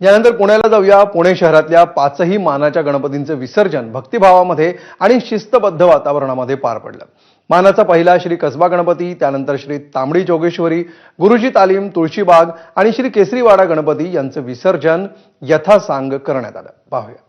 यानंतर पुण्याला जाऊया. पुणे शहरातल्या पाचही मानाच्या गणपतींचं विसर्जन भक्तिभावामध्ये आणि शिस्तबद्ध वातावरणामध्ये पार पडलं. मानाचा पहिला श्री कसबा गणपती त्यानंतर श्री तांबडी जोगेश्वरी गुरुजी तालीम तुळशीबाग आणि श्री केसरीवाडा गणपती यांचं विसर्जन यथासांग करण्यात आलं. पाहूया.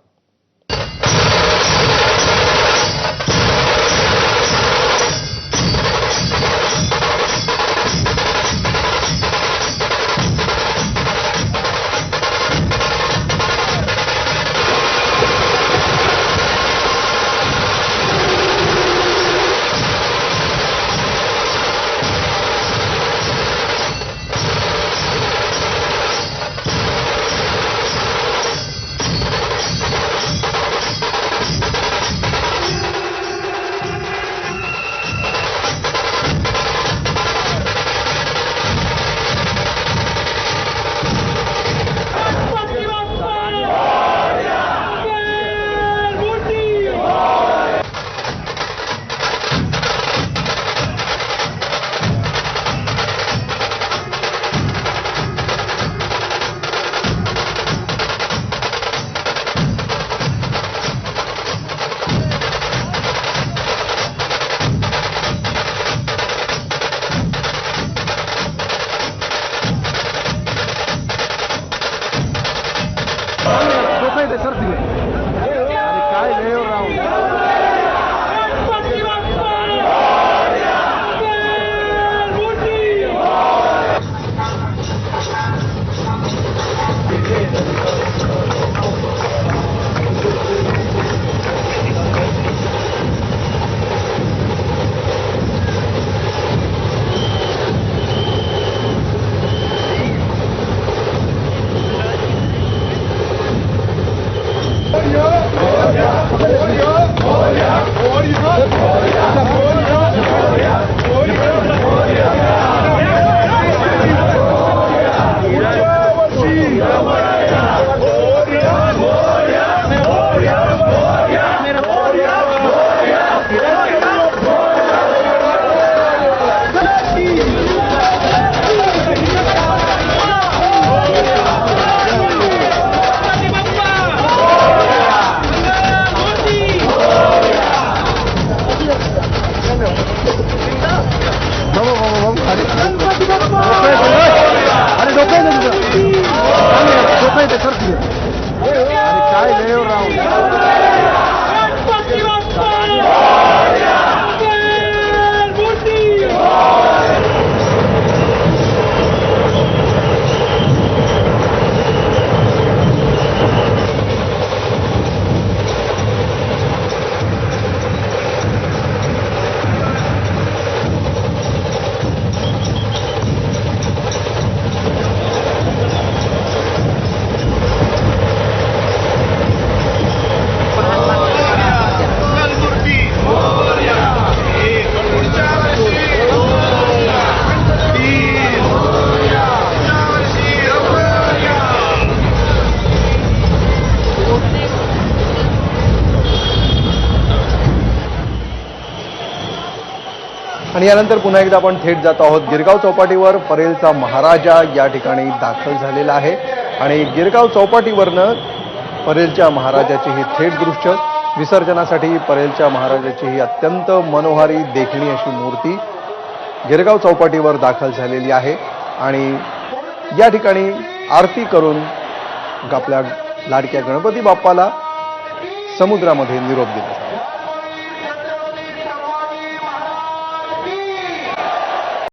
आणि यानंतर पुन्हा एकदा आपण थेट जात आहोत गिरगाव चौपाटीवर. परेलचा महाराजा या ठिकाणी दाखल झालेला आहे. आणि गिरगाव चौपाटीवरनं परेलच्या महाराजाची ही थेट दृश्य. विसर्जनासाठी परेलच्या महाराजाची ही अत्यंत मनोहारी देखणी अशी मूर्ती गिरगाव चौपाटीवर दाखल झालेली आहे. आणि या ठिकाणी आरती करून आपल्या लाडक्या गणपती बाप्पाला समुद्रामध्ये निरोप दिला